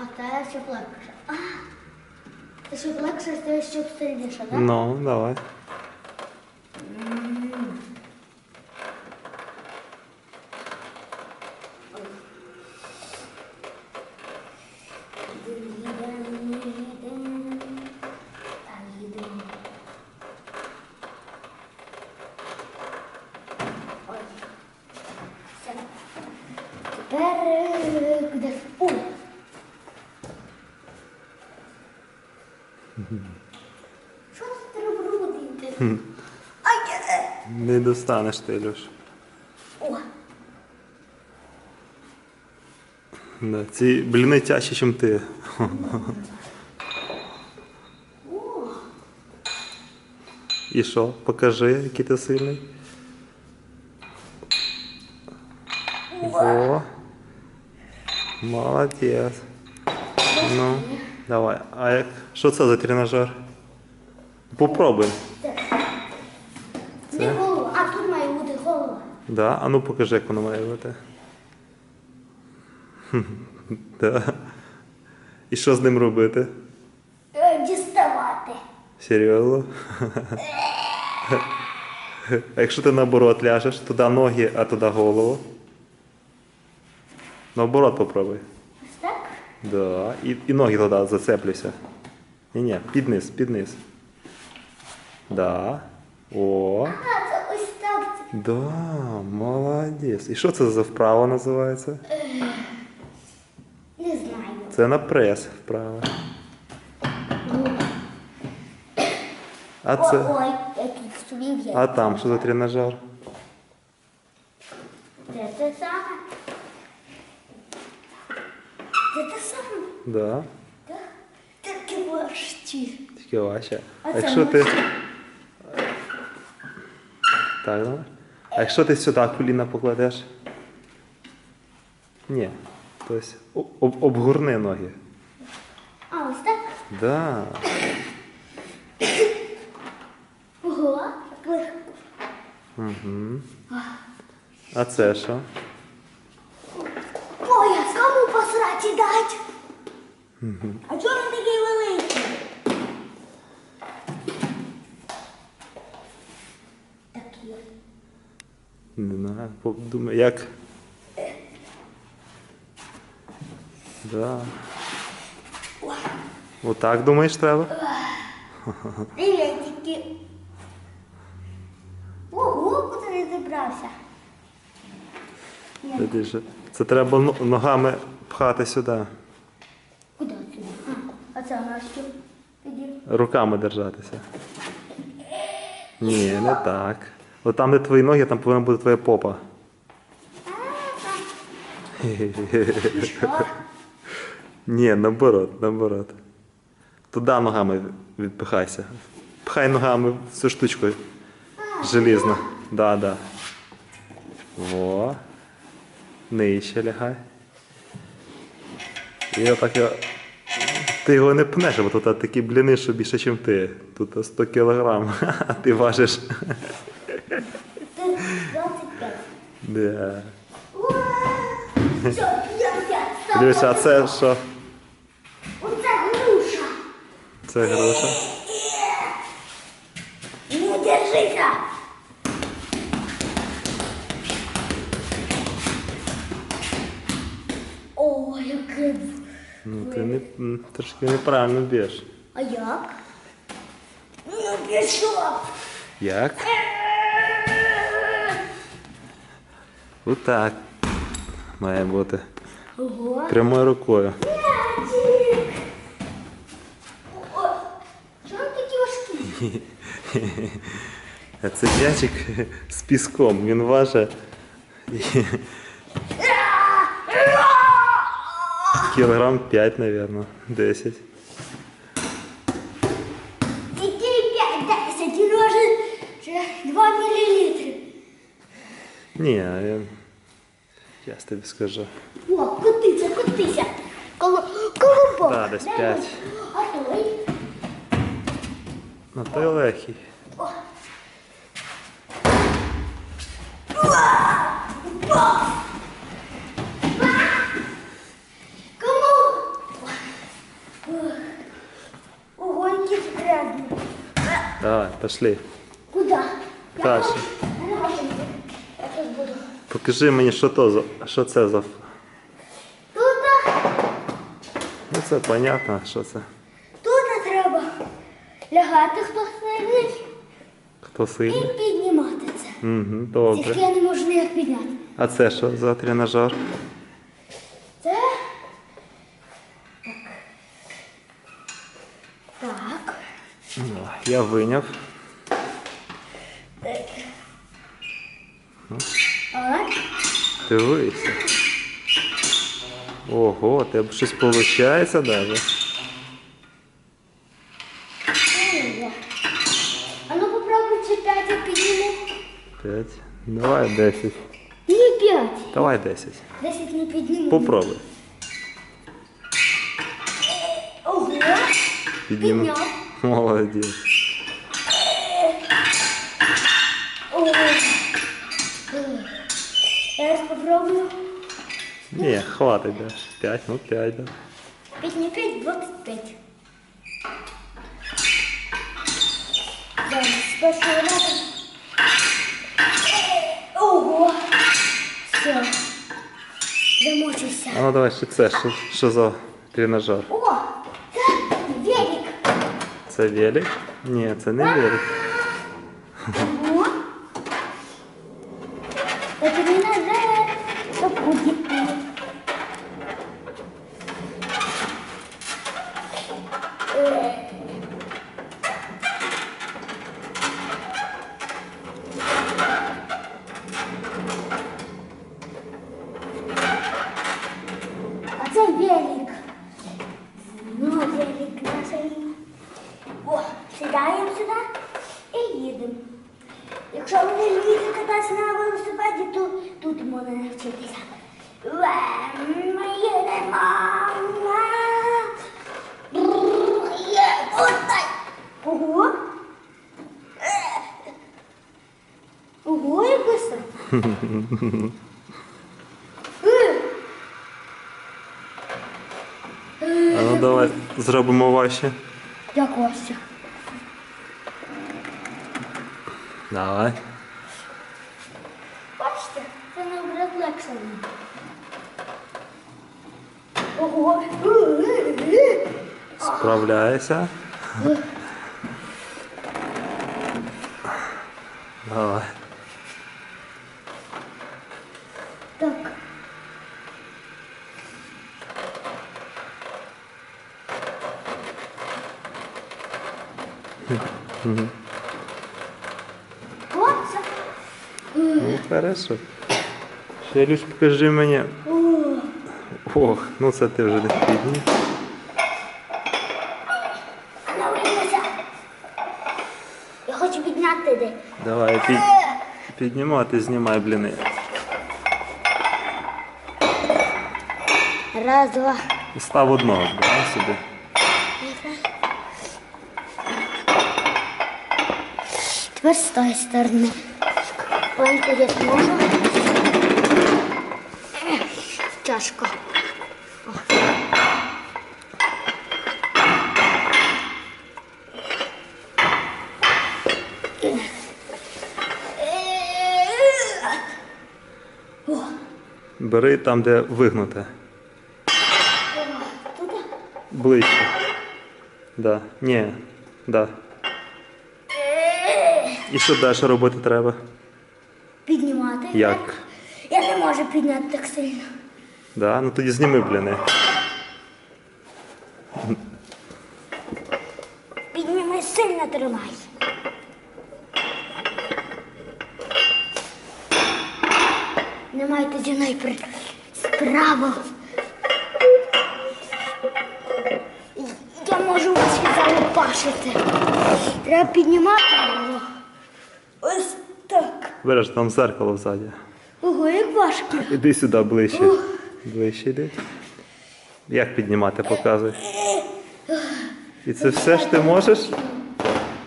А щоб легше. А, легше, це щоб сильніше, так? Ну, давай. Ой. Все. Тепер е, куди? О! Що це треба робити? Ай, е, Не достанеш ти, Ілюш. О! Да, ці бліни тяжчі, ніж ти. І що? Покажи, який ти сильний. О. Молодець. Ну, давай. А як? Що це за тренажер? Попробуй. Не голова, а тут має бути голова. Да? А ну покажи, як воно має бути. Да. І що з ним робити? Е, Діставати. Серйозно? А якщо ти наоборот ляжеш, туди ноги, а туди голову. Наоборот попробуй. Ось так? Да. І, і ноги туди зацеплюйся. Ні-ні, під низ, під низ. Да. О. А, це ось так. Да, молодець. І що це за вправа називається? Не знаю. Це на прес вправа. А це. ой, я тут. А там що за тренажер? Це те саме. Це те саме. Да. Так? Таке важчі. Тільки важче. А А якщо ти. Так, давай. А якщо ти сюди коліна покладеш? Ні. Тобто об, обгорни ноги. А, ось так? Да. Ого, легко. Угу. А це що? А кому посраті дать? А чого Не як. Да. Отак думаєш треба? Привітики. Ого, куди не забрався? Це треба ногами пхати сюди, Куди сюди? А, це на що? Руками держатися. Ні, не так. От там, де твої ноги, там повинна бути твоя попа. Ні, наоборот, наоборот. Туди ногами відпихайся. Пхай ногами в цю штучку. Желізно. Да, да. Во. Нижче лягай. І отак я. Ти його не пнеш, бо тут такі бліни, що більше, ніж ти. Тут 100 кілограм, а ти важиш. Ти 25. Да. Уа! Що, я, я. Дивися, а це що? Оце груша. Це груша. Ну, держися. О, яке. Ну, ти не, трошки неправильно б'єш. А як? Ну, пішов. Як? Отак. Має бути. Ого. Прямою рукою. Мячик. О, Чого він такі важкі? А це м'ячик з піском. Він важить кілограм 5, мабуть, 10. Який 5-10, він Я тобі скажу. О, котися, котися. Коло, колобок. Так, десь п'ять. А той? Ну той легкий. Огонь грязный. Давай, пошли. Куда? Дальше. Покажи мені, що то за. Що це за. Тут, Ну це понятно, що це. тут треба лягати, хто сильний, Хто і піднімати це. Угу, Тільки я не можу ніяк підняти. А це що за тренажер? Це. Так. Так. Я виняв. Але Дивися. Ого, тебе щось виходить навіть. А ну попробуй чи п'ять я підніму. П'ять. Давай 10. Ні, п'ять. Давай 10. Десять не підніму. Попробуй. Ого. Підняв. Молодець. Ого. Я раз попробую. Ні, хватить, да. 5, ну 5, да. П'ять не п'ять, двадцять п'ять. Зараз спершу разом. Ого. Все. Замучився. А ну давай ще це, що, що за тренажер? О, це велик. Це велик? Ні, це не велик. А ну давай зробимо ваші. Дякую, Ася. Давай. Бачите, це не рефлексами. Ого. Справляйся. Давай. Так. Це. Ну, хорошо. Ще Люш, покажи мені. Ох, ну це ти вже не підні. Я хочу підняти де. Давай під... піднімати, знімай бліни. Раз, два. І Став одного бліна собі. Тепер з тої сторони. Маленьку я зможу. Тяжко. Бери там, де вигнуте. Ближче. Да. Ні. Да. І що далі робити треба? піднімати. Як? Я не можу підняти так сильно. Да? Ну тоді зніми бліни. Підніми сильно тримай. Не майте зі мною при... справу. Я можу вас залопашити. Треба піднімати його. Ось так. Береш там зеркало ззаді. Ого, як важко. Іди сюди ближче. Ближче йди. Як піднімати, показуй. І це все ж ти можеш?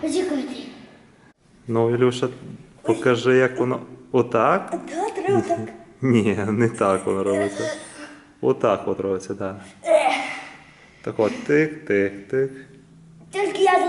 Зікати. Ну, Ілюша, покажи, як воно. Отак? Так, треба так. Ні, не так воно робиться. Отак от робиться, так. Так от, тик, тик, тик. Тільки я тут